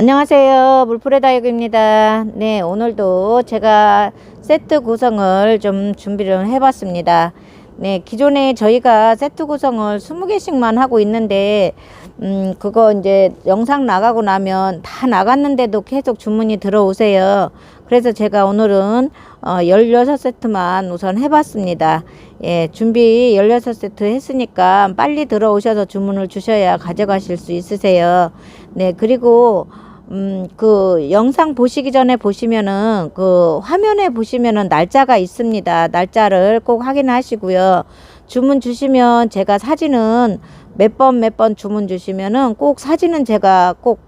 안녕하세요. 물풀의 다육입니다. 네, 오늘도 제가 세트 구성을 좀 준비를 해봤습니다. 네, 기존에 저희가 세트 구성을 20개씩만 하고 있는데, 음, 그거 이제 영상 나가고 나면 다 나갔는데도 계속 주문이 들어오세요. 그래서 제가 오늘은 어, 16세트만 우선 해봤습니다. 예, 준비 16세트 했으니까 빨리 들어오셔서 주문을 주셔야 가져가실 수 있으세요. 네, 그리고 음, 그 영상 보시기 전에 보시면은 그 화면에 보시면은 날짜가 있습니다. 날짜를 꼭 확인하시고요. 주문 주시면 제가 사진은 몇 번 몇 번 주문 주시면은 꼭 사진은 제가 꼭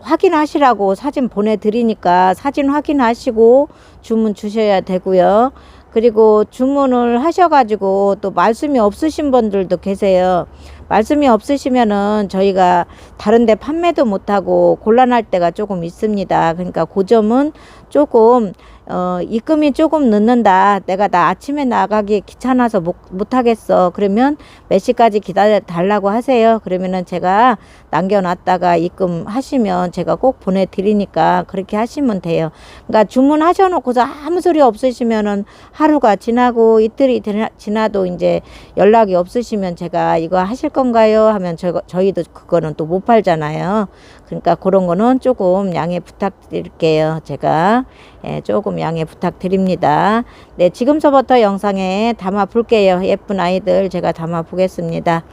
확인하시라고 사진 보내드리니까 사진 확인하시고 주문 주셔야 되고요. 그리고 주문을 하셔가지고 또 말씀이 없으신 분들도 계세요. 말씀이 없으시면은 저희가 다른데 판매도 못하고 곤란할 때가 조금 있습니다. 그러니까 그 점은 조금 어, 입금이 조금 늦는다. 내가 나 아침에 나가기 귀찮아서 못, 못 하겠어. 그러면 몇 시까지 기다려 달라고 하세요. 그러면은 제가 남겨놨다가 입금하시면 제가 꼭 보내드리니까 그렇게 하시면 돼요. 그러니까 주문하셔놓고서 아무 소리 없으시면은 하루가 지나고 이틀이 지나- 지나도 이제 연락이 없으시면 제가 이거 하실 건가요? 하면 저, 저희도 그거는 또 못 팔잖아요. 그러니까 그런 거는 조금 양해 부탁드릴게요. 제가 예, 조금 양해 부탁드립니다. 네, 지금서부터 영상에 담아 볼게요. 예쁜 아이들 제가 담아 보겠습니다.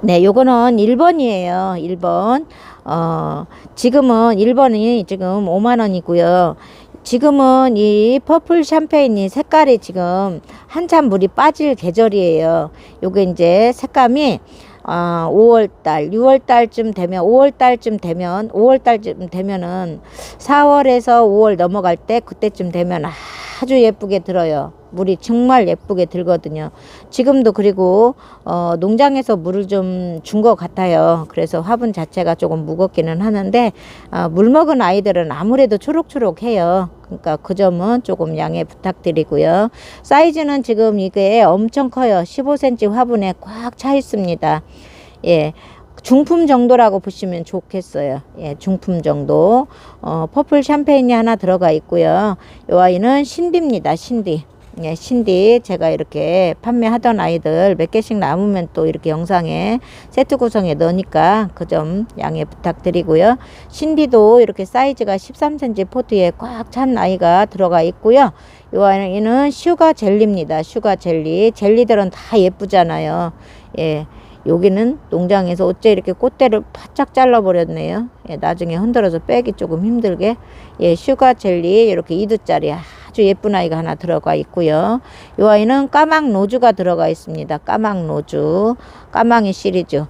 네, 요거는 1번이에요. 1번. 어, 지금은 1번이 지금 5만 원이고요. 지금은 이 퍼플 샴페인이 색깔이 지금 한참 물이 빠질 계절이에요. 요게 이제 색감이 어, 5월달, 6월달쯤 되면, 5월달쯤 되면, 5월달쯤 되면은 4월에서 5월 넘어갈 때 그때쯤 되면 아주 예쁘게 들어요. 물이 정말 예쁘게 들거든요. 지금도 그리고 어, 농장에서 물을 좀 준 것 같아요. 그래서 화분 자체가 조금 무겁기는 하는데 어, 물 먹은 아이들은 아무래도 초록초록해요. 그러니까 그 점은 조금 양해 부탁드리고요. 사이즈는 지금 이게 엄청 커요. 15cm 화분에 꽉 차 있습니다. 예. 중품 정도라고 보시면 좋겠어요. 예, 중품 정도. 어, 퍼플 샴페인이 하나 들어가 있고요. 이 아이는 신디입니다. 신디. 예, 신디 제가 이렇게 판매하던 아이들 몇 개씩 남으면 또 이렇게 영상에 세트 구성에 넣으니까 그 점 양해 부탁드리고요. 신디도 이렇게 사이즈가 13cm 포트에 꽉 찬 아이가 들어가 있고요. 이 아이는 슈가 젤리입니다. 슈가 젤리. 젤리들은 다 예쁘잖아요. 예. 여기는 농장에서 어째 이렇게 꽃대를 바짝 잘라버렸네요. 예, 나중에 흔들어서 빼기 조금 힘들게. 예, 슈가 젤리 이렇게 2두짜리 아주 예쁜 아이가 하나 들어가 있고요. 이 아이는 까망 로즈가 들어가 있습니다. 까망 로즈, 까망이 시리즈.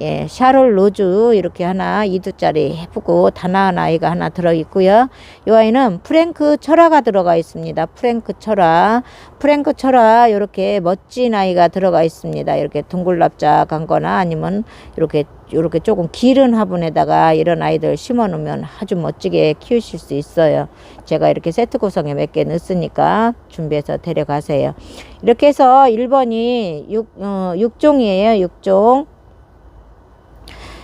예, 샤롤 로즈 이렇게 하나 2두짜리 예쁘고 단아한 아이가 하나 들어 있고요. 이 아이는 프랭크 철화가 들어가 있습니다. 프랭크 철화. 프랭크 철화 이렇게 멋진 아이가 들어가 있습니다. 이렇게 둥글납작한 거나 아니면 이렇게 이렇게 조금 길은 화분에다가 이런 아이들 심어 놓으면 아주 멋지게 키우실 수 있어요. 제가 이렇게 세트 구성에 몇 개 넣었으니까 준비해서 데려가세요. 이렇게 해서 1번이 6, 어, 6종이에요. 6종.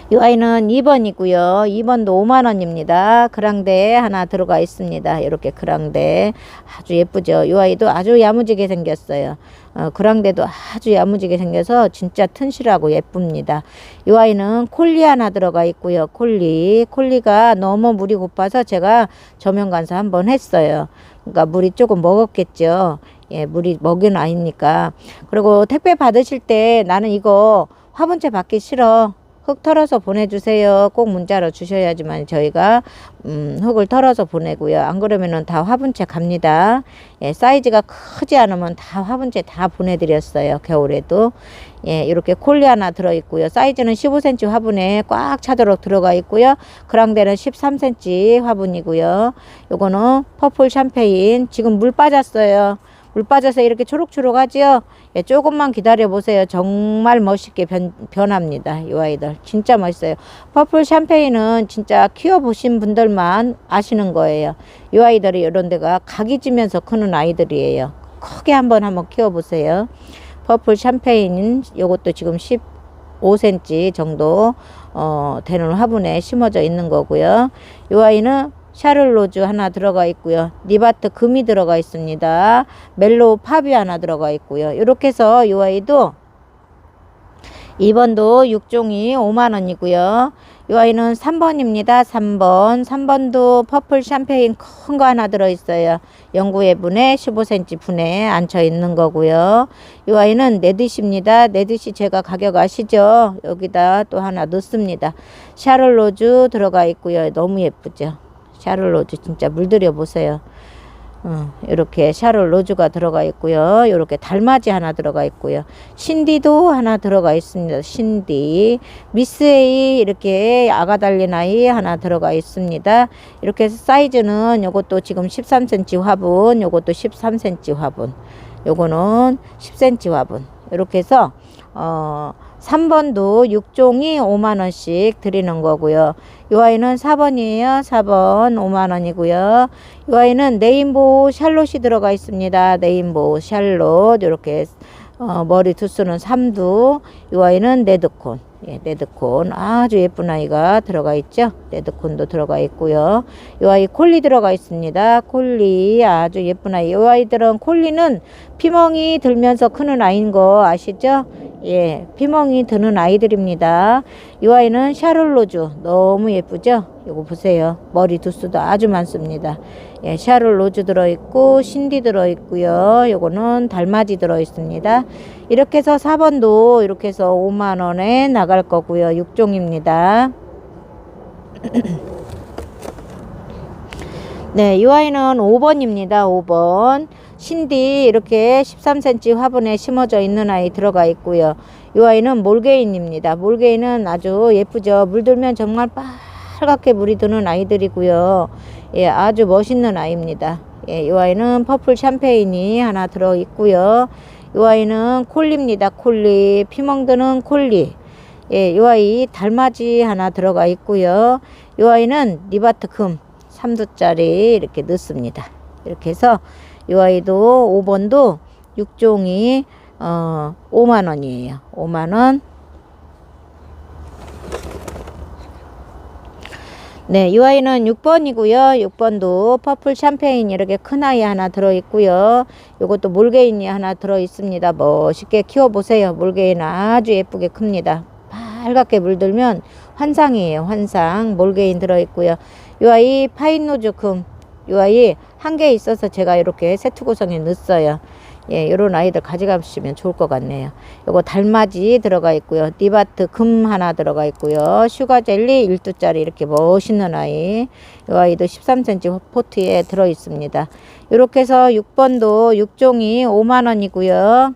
이 아이는 2번이고요. 2번도 5만 원입니다. 그랑데 하나 들어가 있습니다. 이렇게 그랑데 아주 예쁘죠. 이 아이도 아주 야무지게 생겼어요. 어, 그랑데도 아주 야무지게 생겨서 진짜 튼실하고 예쁩니다. 이 아이는 콜리 하나 들어가 있고요. 콜리. 콜리가 너무 물이 고파서 제가 저면 간사 한번 했어요. 그러니까 물이 조금 먹었겠죠. 예, 물이 먹은 아이니까. 그리고 택배 받으실 때 나는 이거 화분째 받기 싫어. 흙 털어서 보내주세요. 꼭 문자로 주셔야지만 저희가 음, 흙을 털어서 보내고요. 안 그러면은 다 화분째 갑니다. 예, 사이즈가 크지 않으면 다 화분째 다 보내드렸어요. 겨울에도 예, 이렇게 콜리 하나 들어 있고요. 사이즈는 15cm 화분에 꽉 차도록 들어가 있고요. 그랑데는 13cm 화분이고요. 요거는 퍼플 샴페인 지금 물 빠졌어요. 물 빠져서 이렇게 초록초록 하지요? 예, 조금만 기다려 보세요. 정말 멋있게 변, 변합니다. 이 아이들. 진짜 멋있어요. 퍼플 샴페인은 진짜 키워보신 분들만 아시는 거예요. 이 아이들이 이런 데가 각이 지면서 크는 아이들이에요. 크게 한번 한번 키워보세요. 퍼플 샴페인 요것도 지금 10 5cm 정도 어, 되는 화분에 심어져 있는 거고요. 이 아이는 샤를로즈 하나 들어가 있고요. 니바트 금이 들어가 있습니다. 멜로우 팝이 하나 들어가 있고요. 이렇게 해서 이 아이도 2번도 6종이 5만원이고요. 이 아이는 3번입니다. 3번. 3번도 퍼플 샴페인 큰 거 하나 들어있어요. 영구의 분에 15cm 분에 앉혀 있는 거고요. 이 아이는 네드시입니다. 네드시 제가 가격 아시죠? 여기다 또 하나 넣습니다. 샤를로즈 들어가 있고요. 너무 예쁘죠? 샤를로즈 진짜 물들여 보세요. 어, 이렇게 샤를 로즈가 들어가 있고요. 이렇게 달맞이 하나 들어가 있고요. 신디도 하나 들어가 있습니다. 신디. 미스에이 이렇게 아가 달린 아이 하나 들어가 있습니다. 이렇게 사이즈는 요것도 지금 13cm 화분, 요것도 13cm 화분. 요거는 10cm 화분. 이렇게 해서 어 3번도 6종이 5만원씩 드리는 거고요. 이 아이는 4번이에요. 4번 5만원이고요. 이 아이는 네임보 샬롯이 들어가 있습니다. 네임보 샬롯. 이렇게 어, 머리 두수는 3두. 이 아이는 레드콘. 예, 레드콘. 아주 예쁜 아이가 들어가 있죠. 레드콘도 들어가 있고요. 이 아이 콜리 들어가 있습니다. 콜리. 아주 예쁜 아이. 이 아이들은 콜리는 피멍이 들면서 크는 아이인 거 아시죠? 예, 피멍이 드는 아이들입니다. 이 아이는 샤를로즈 너무 예쁘죠? 이거 보세요. 머리 두수도 아주 많습니다. 예, 샤를로즈 들어있고 신디 들어있고요. 요거는 달맞이 들어있습니다. 이렇게 해서 4번도 이렇게 해서 5만원에 나갈 거고요. 6종입니다. 네, 이 아이는 5번입니다. 5번. 신디 이렇게 13cm 화분에 심어져 있는 아이 들어가 있고요. 이 아이는 몰게인입니다. 몰게인은 아주 예쁘죠. 물들면 정말 빨갛게 물이 드는 아이들이고요. 예, 아주 멋있는 아이입니다. 예, 이 아이는 퍼플 샴페인이 하나 들어 있고요. 이 아이는 콜리입니다. 콜리. 피멍드는 콜리. 예, 이 아이 달맞이 하나 들어가 있고요. 이 아이는 니바트 금 3두짜리 이렇게 넣습니다. 이렇게 해서 이 아이도 5번도 6종이 어 5만 원이에요. 5만 원. 네, 이 아이는 6번이고요. 6번도 퍼플 샴페인 이렇게 큰 아이 하나 들어 있고요. 요것도 몰게인이 하나 들어 있습니다. 멋있게 키워 보세요. 몰게인 아주 예쁘게 큽니다. 빨갛게 물들면 환상이에요. 환상. 몰게인 들어 있고요. 이 아이 파인노즈 금. 이 아이 한 개 있어서 제가 이렇게 세트 구성에 넣었어요. 예, 요런 아이들 가져가시면 좋을 것 같네요. 요거 달맞이 들어가 있고요. 디바트 금 하나 들어가 있고요. 슈가 젤리 1두짜리 이렇게 멋있는 아이. 이 아이도 13cm 포트에 들어 있습니다. 이렇게 해서 6번도 6종이 5만 원이고요.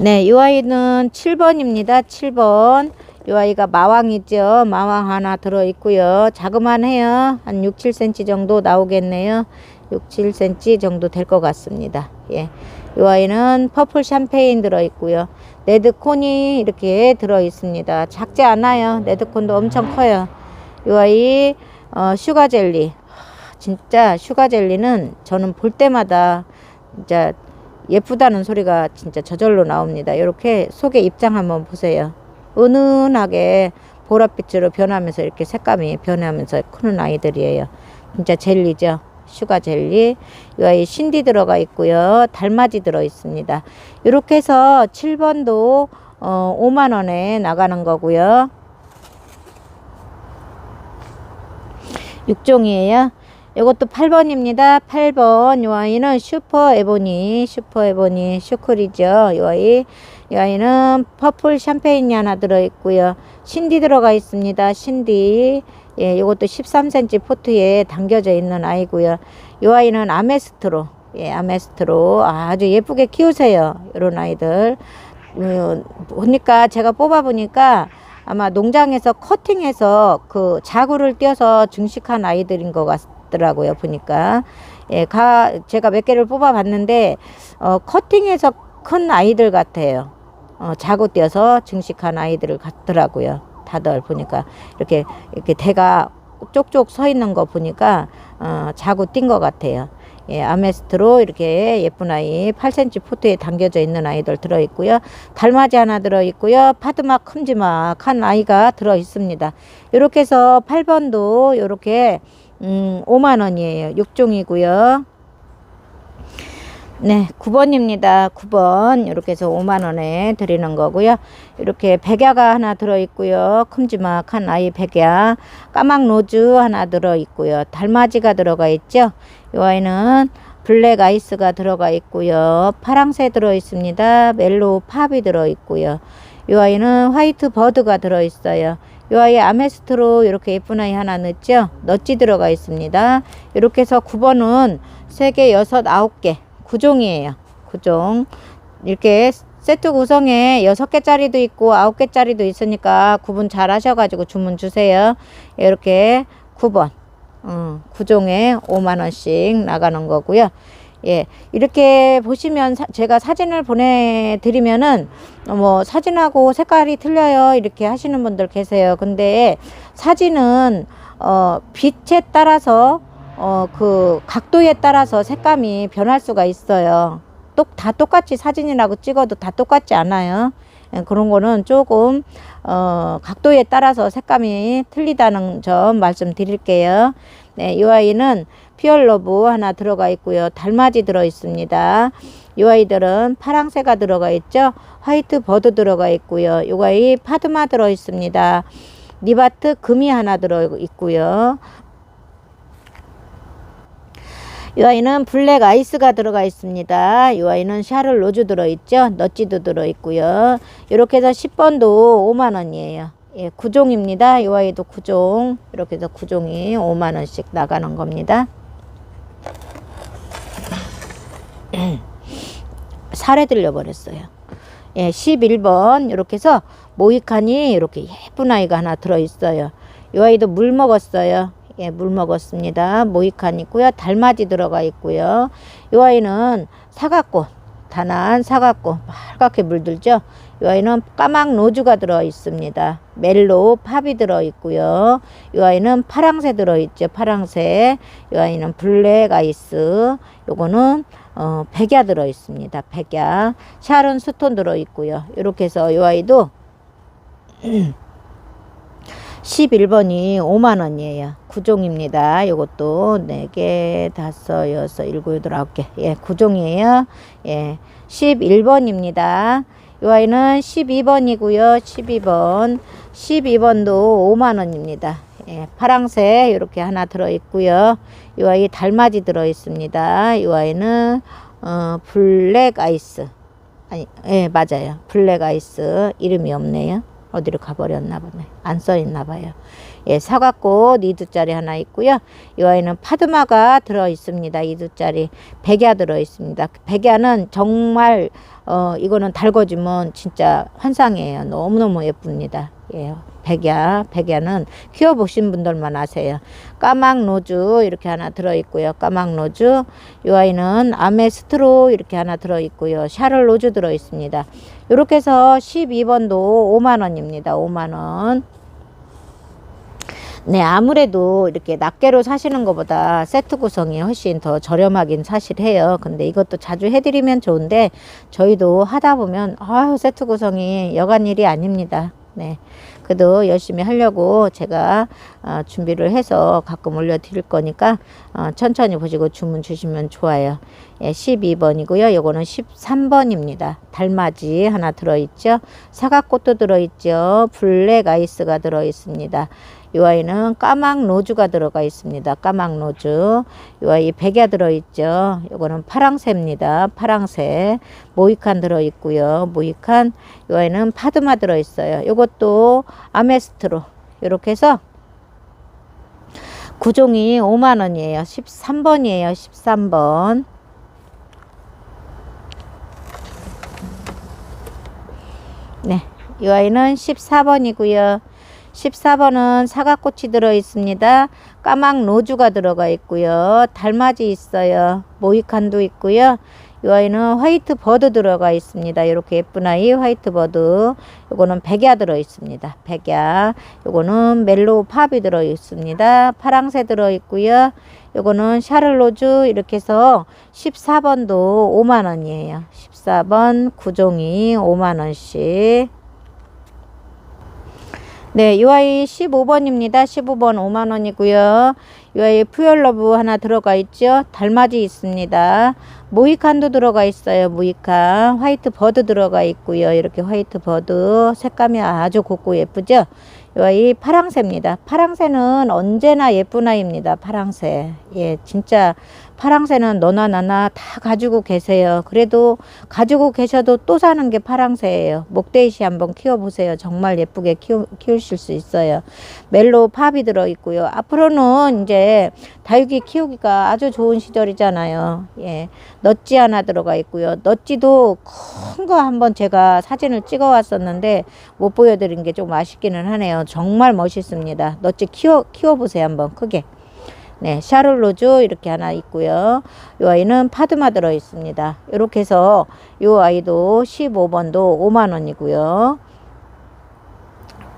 네, 이 아이는 7번입니다. 7번. 이 아이가 마왕이죠. 마왕 하나 들어 있고요. 자그만해요. 한 6, 7cm 정도 나오겠네요. 6, 7cm 정도 될 것 같습니다. 예. 이 아이는 퍼플 샴페인 들어 있고요. 레드콘이 이렇게 들어 있습니다. 작지 않아요. 레드콘도 엄청 커요. 이 아이 어, 슈가 젤리. 진짜 슈가 젤리는 저는 볼 때마다 진짜 예쁘다는 소리가 진짜 저절로 나옵니다. 이렇게 속에 입장 한번 보세요. 은은하게 보랏빛으로 변하면서 이렇게 색감이 변하면서 크는 아이들이에요. 진짜 젤리죠. 슈가 젤리. 이 아이 신디 들어가 있고요. 달맞이 들어 있습니다. 이렇게 해서 7번도 어, 5만 원에 나가는 거고요. 6종이에요. 이것도 8번입니다. 8번. 이 아이는 슈퍼 에보니, 슈퍼 에보니 슈클이죠. 이 아이. 이 아이는 퍼플 샴페인이 하나 들어있고요. 신디 들어가 있습니다. 신디. 예, 이것도 13cm 포트에 담겨져 있는 아이고요. 이 아이는 아메스트로. 예, 아메스트로 아주 예쁘게 키우세요. 이런 아이들. 음, 보니까 제가 뽑아보니까 아마 농장에서 커팅해서 그 자구를 띄어서 증식한 아이들인 것 같더라고요. 보니까. 예, 가, 제가 몇 개를 뽑아봤는데, 어, 커팅해서 큰 아이들 같아요. 어, 자구 띄어서 증식한 아이들을 같더라고요. 다들 보니까. 이렇게, 이렇게 대가 쪽쪽 서 있는 거 보니까, 어, 자구 띈것 같아요. 예, 아메스트로 이렇게 예쁜 아이 8cm 포트에 담겨져 있는 아이들 들어 있고요. 달맞이 하나 들어 있고요. 파드막 큼지막한 아이가 들어 있습니다. 이렇게 해서 8번도 이렇게 음, 5만 원이에요. 6종이고요. 네, 9번입니다. 9번. 이렇게 해서 5만 원에 드리는 거고요. 이렇게 백야가 하나 들어 있고요. 큼지막한 아이 백야. 까막 로즈 하나 들어 있고요. 달맞이가 들어가 있죠. 이 아이는 블랙 아이스가 들어가 있고요. 파랑새 들어 있습니다. 멜로우 팝이 들어 있고요. 이 아이는 화이트 버드가 들어 있어요. 이 아이 아메스트로 이렇게 예쁜 아이 하나 넣죠. 넛지 들어가 있습니다. 이렇게 해서 9번은 3개, 6, 9개. 9종이에요. 9종. 이렇게 세트 구성에 6개짜리도 있고 9개짜리도 있으니까 구분 잘 하셔가지고 주문 주세요. 이렇게 9번. 음, 9종에 5만원씩 나가는 거고요. 예, 이렇게 보시면 사, 제가 사진을 보내드리면은 뭐 사진하고 색깔이 틀려요 이렇게 하시는 분들 계세요. 근데 사진은 어, 빛에 따라서 어, 그 각도에 따라서 색감이 변할 수가 있어요. 똑, 다 똑같이 사진이라고 찍어도 다 똑같지 않아요. 예, 그런 거는 조금 어, 각도에 따라서 색감이 틀리다는 점 말씀드릴게요. 네, 이 아이는 피얼러브 하나 들어가 있고요. 달맞이 들어 있습니다. 이 아이들은 파랑새가 들어가 있죠. 화이트 버드 들어가 있고요. 이 아이 파드마 들어 있습니다. 니바트 금이 하나 들어 있고요. 이 아이는 블랙 아이스가 들어가 있습니다. 이 아이는 샤를 로즈 들어있죠. 넛지도 들어있고요. 이렇게 해서 10번도 5만원이에요. 예, 9종입니다. 이 아이도 9종. 이렇게 해서 9종이 5만원씩 나가는 겁니다. 살에 들려버렸어요. 예, 11번. 이렇게 해서 모이칸이 이렇게 예쁜 아이가 하나 들어있어요. 이 아이도 물 먹었어요. 예, 물 먹었습니다. 모이칸 있고요. 달맞이 들어가 있고요. 이 아이는 사과꽃, 단한 사과꽃, 빨갛게 물들죠. 이 아이는 까막 로즈가 들어 있습니다. 멜로 팝이 들어 있고요. 이 아이는 파랑새 들어 있죠. 파랑새. 이 아이는 블랙 아이스. 요거는 어, 백야 들어 있습니다. 백야. 샤론 스톤 들어 있고요. 이렇게 해서 이 아이도 11번이 5만원이에요. 9종입니다. 요것도 4개, 5, 6, 7, 8, 9개. 예, 9종이에요. 예, 11번입니다. 요 아이는 12번이고요. 12번. 12번도 5만원입니다. 예, 파랑색 이렇게 하나 들어있고요. 요 아이 달맞이 들어있습니다. 요 아이는 어, 블랙 아이스. 아니, 예, 맞아요. 블랙 아이스. 이름이 없네요. 어디로 가버렸나 보네. 안 써있나 봐요. 예, 사과꽃 2두짜리 하나 있고요. 이 아이는 파드마가 들어 있습니다. 2두짜리. 백야 들어 있습니다. 백야는 정말 어 이거는 달궈주면 진짜 환상이에요. 너무너무 예쁩니다. 예. 백야, 백야는 키워보신 분들만 아세요. 까막 로즈 이렇게 하나 들어있고요. 까막 로즈. 이 아이는 아메스트로 이렇게 하나 들어있고요. 샤를 로즈 들어있습니다. 이렇게 해서 12번도 5만원입니다. 5만원. 네, 아무래도 이렇게 낱개로 사시는 것보다 세트 구성이 훨씬 더 저렴하긴 사실 해요. 근데 이것도 자주 해드리면 좋은데 저희도 하다 보면 아유 세트 구성이 여간 일이 아닙니다. 네. 그래도 열심히 하려고 제가 어, 준비를 해서 가끔 올려드릴 거니까 어, 천천히 보시고 주문 주시면 좋아요. 예, 12번이고요. 요거는 13번입니다. 달맞이 하나 들어있죠. 사과꽃도 들어있죠. 블랙 아이스가 들어있습니다. 이 아이는 까막 로즈가 들어가 있습니다. 까막 로즈. 이 아이 백야 들어있죠. 이거는 파랑새입니다. 파랑새. 모이칸 들어있고요. 모이칸. 이 아이는 파드마 들어있어요. 이것도 아메스트로. 이렇게 해서 구종이 5만원이에요. 13번이에요. 13번. 네. 이 아이는 14번이고요. 14번은 사과꽃이 들어 있습니다. 까막 로즈가 들어가 있고요. 달맞이 있어요. 모이칸도 있고요. 이 아이는 화이트 버드 들어가 있습니다. 이렇게 예쁜 아이 화이트 버드. 요거는 백야 들어 있습니다. 백야. 요거는 멜로우 팝이 들어 있습니다. 파랑새 들어 있고요. 요거는 샤를로즈 이렇게 해서 14번도 5만 원이에요. 14번 구종이 5만 원씩. 네, 이 아이 15번입니다. 15번 5만 원이고요. 이 아이 푸열러브 하나 들어가 있죠. 달맞이 있습니다. 모히칸도 들어가 있어요. 모히칸. 화이트 버드 들어가 있고요. 이렇게 화이트 버드 색감이 아주 곱고 예쁘죠. 이 아이 파랑새입니다. 파랑새는 언제나 예쁜 아이입니다. 파랑새. 예, 진짜 파랑새는 너나 나나 다 가지고 계세요. 그래도 가지고 계셔도 또 사는 게 파랑새예요. 목대이시 한번 키워보세요. 정말 예쁘게 키우, 키우실 수 있어요. 멜로 팝이 들어있고요. 앞으로는 이제 다육이 키우기가 아주 좋은 시절이잖아요. 예. 넛지 하나 들어가 있고요. 넛지도 큰 거 한번 제가 사진을 찍어 왔었는데 못 보여드린 게 좀 아쉽기는 하네요. 정말 멋있습니다. 넛지 키워, 키워보세요. 한번 크게. 네, 샤를로즈 이렇게 하나 있고요. 이 아이는 파드마 들어 있습니다. 이렇게 해서 이 아이도 15번도 5만 원이고요.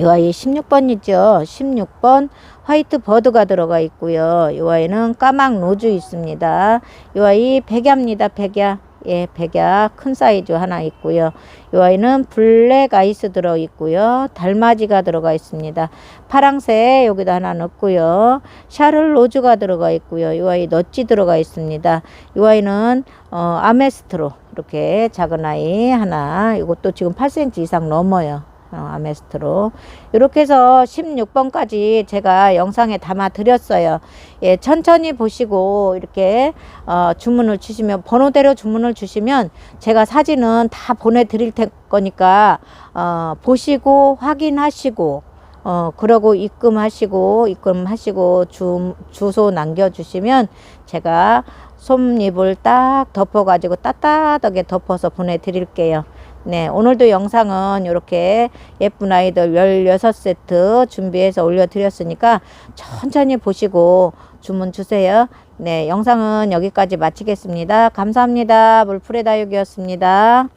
이 아이 16번이죠. 16번 화이트 버드가 들어가 있고요. 이 아이는 까망 로즈 있습니다. 이 아이 백야입니다. 백야. 예, 백야 큰 사이즈 하나 있고요. 이 아이는 블랙 아이스 들어 있고요. 달맞이가 들어가 있습니다. 파랑새 여기다 하나 넣고요. 샤를 로즈가 들어가 있고요. 이 아이 넛지 들어가 있습니다. 이 아이는 어, 아메스트로 이렇게 작은 아이 하나. 이것도 지금 8cm 이상 넘어요. 어, 아메스트로 이렇게 해서 16번까지 제가 영상에 담아 드렸어요 예 천천히 보시고 이렇게 어, 주문을 주시면 번호대로 주문을 주시면 제가 사진은 다 보내 드릴 테 거니까 어, 보시고 확인하시고 어, 그러고 입금하시고, 입금하시고, 주, 주소 남겨주시면 제가 솜잎을 딱 덮어가지고 따뜻하게 덮어서 보내드릴게요. 네, 오늘도 영상은 이렇게 예쁜 아이들 16세트 준비해서 올려드렸으니까 천천히 보시고 주문 주세요. 네, 영상은 여기까지 마치겠습니다. 감사합니다. 물풀의 다육이었습니다.